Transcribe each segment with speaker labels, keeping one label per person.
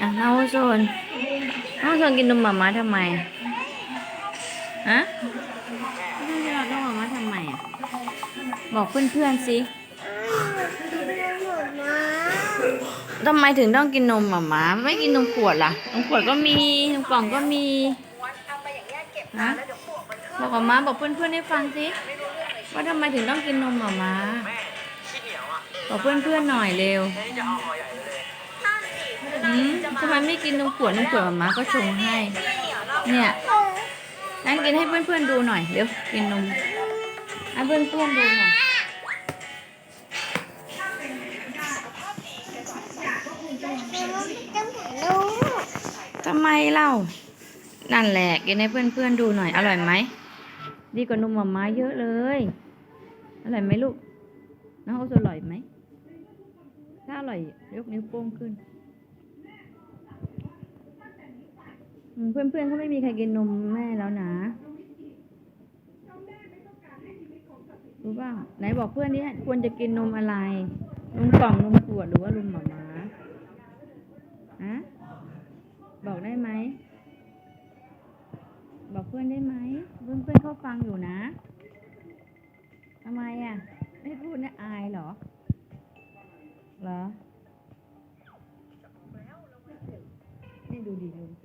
Speaker 1: อะน้อโซนน้อโซนกินนมหมาม้าทำไมฮะน้องจะรอนนมหมาม้าทำไมอะ บอกเพื่อนๆสิทำไมถึงต้องกินนมหมาม้าไม่กินนมขวดล่ะ นมขวดก็มี นมกล่องก็มีฮะบอกหมาม้าบอกเพื่อนๆให้ฟังสิว่าทำไมถึงต้องกินนมหมาม้าบอกเพื่อนๆหน่อยเร็วำไมไม่กินนมขวดนมขวดหมาม้าก็ชงให้ เนี่ยนั่งกินให้เพื่อนๆดูหน่อยเร็วกินนมให้เพื่อนๆดูหน่อยทำไมเล่า นั่นแหละกินให้เพื่อนๆดูหน่อย อร่อยไหม ดีกว่านมหมาม้าเยอะเลย อร่อยไหมลูก น้องโอซอร่อยไหม ถ้าอร่อยยกนิ้วโป้งขึ้น อืมเพื่อนๆเขาไม่มีใครกินนมแม่แล้วนะรู้ป่ะไหนบอกเพื่อนนี่ควรจะกินนมอะไรนมกล่องนมขวดหรือว่านมหมาม้าฮะบอกได้ไหมบอกเพื่อนได้ไหมเพื่อนเพื่อนๆเขาฟังอยู่นะ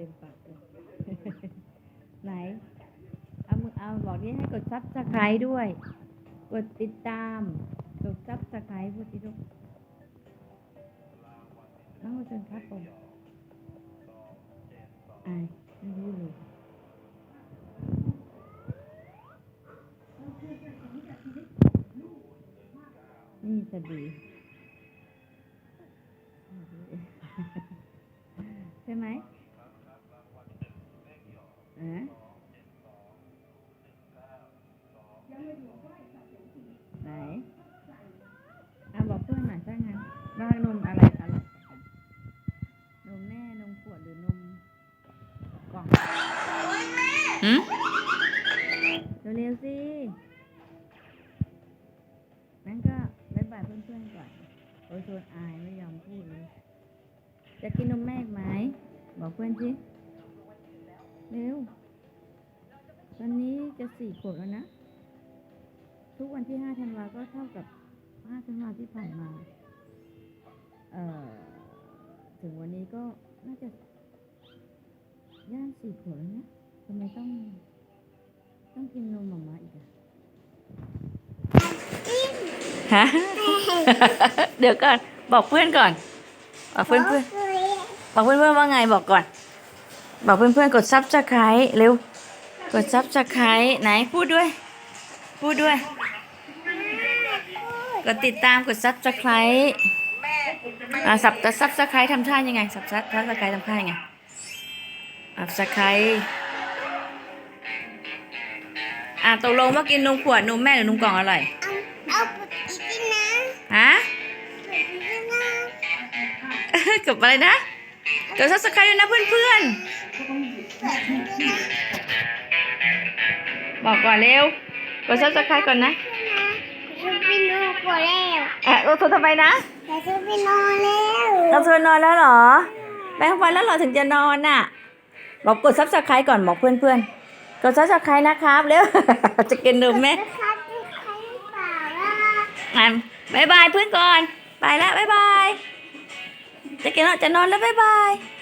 Speaker 1: ต็มปากเลยไหน เอามือเอาบอกนี่ให้กดซับสไครต์ด้วย กดติดตาม กดซับสไครต์พูดสิลูกน้องเชิญครับผมอายไม่รู้เลยนี่จะดีใช่ไหม อะไหนเอาบอกเพื่อนหน่อยถ้างั้นว่านมอะไรอร่อยกว่ากันนมแม่ นมขวดหรือนมกล่องหืมเร็วๆสินั่นก็บายบายเพื่อนๆก่อนโอ้ยชวนอายไม่ยอมพูดเลย จะกินนมแม่อีกไหม บอกเพื่อนสิ เร็วตอนนี้จะสี่ขวบแล้วนะ ทุกวันที่ห้าธันวาก็เท่ากับห้าธันวาที่ผ่านมา เอ่อ ถึงวันนี้ก็น่าจะ ย่างสี่ขวบแล้วนะทำไมต้อง ต้องกินนมหมามาอีกอะฮะ เดี๋ยวก่อน บอกเพื่อนก่อน บอกเพื่อนเพื่อนบอกเพื่อนๆว่าไงบอกก่อน บอกเพื่อนๆกดซับสไครต์เร็ว กดซับสไครต์ไหนพูดด้วย พูดด้วย กดติดตามกดซับสไครต์อ่าสับซับสไครต์ทำท่ายังไงสับซับซับสไครต์ทำท่ายังไงซับสไครต์อ่าตกลงว่ากินนมขวดนมแม่หรือนมกล่องอร่อย
Speaker 2: เอาอีกทีนะ
Speaker 1: ฮะ
Speaker 2: อีกทีนะ
Speaker 1: กับอะไรนะกดซับสไครต์ด้วยนะเพื่อนๆ บอกก่อนเร็วกดซับสไครต์ก่อนนะ
Speaker 2: จะไปนอนก่อนแล้ว
Speaker 1: อะเราโทรทำไมนะ
Speaker 2: จะไปนอนแล้ว
Speaker 1: เราโทรนอนแล้วเหรอแปลงฟันแล้วเหรอถึงจะนอนน่ะ บอกกดซับสไครต์ก่อนบอกเพื่อนๆกดซับสไครต์นะครับเร็ว จะกินนมไหม
Speaker 2: นะครับจะใครหรือเปล่าล่ะ
Speaker 1: อะบายบายเพื่อนก่อน ไปแล้วบายบาย จะกินแล้วจะนอนแล้วบายบาย
Speaker 2: อันนี้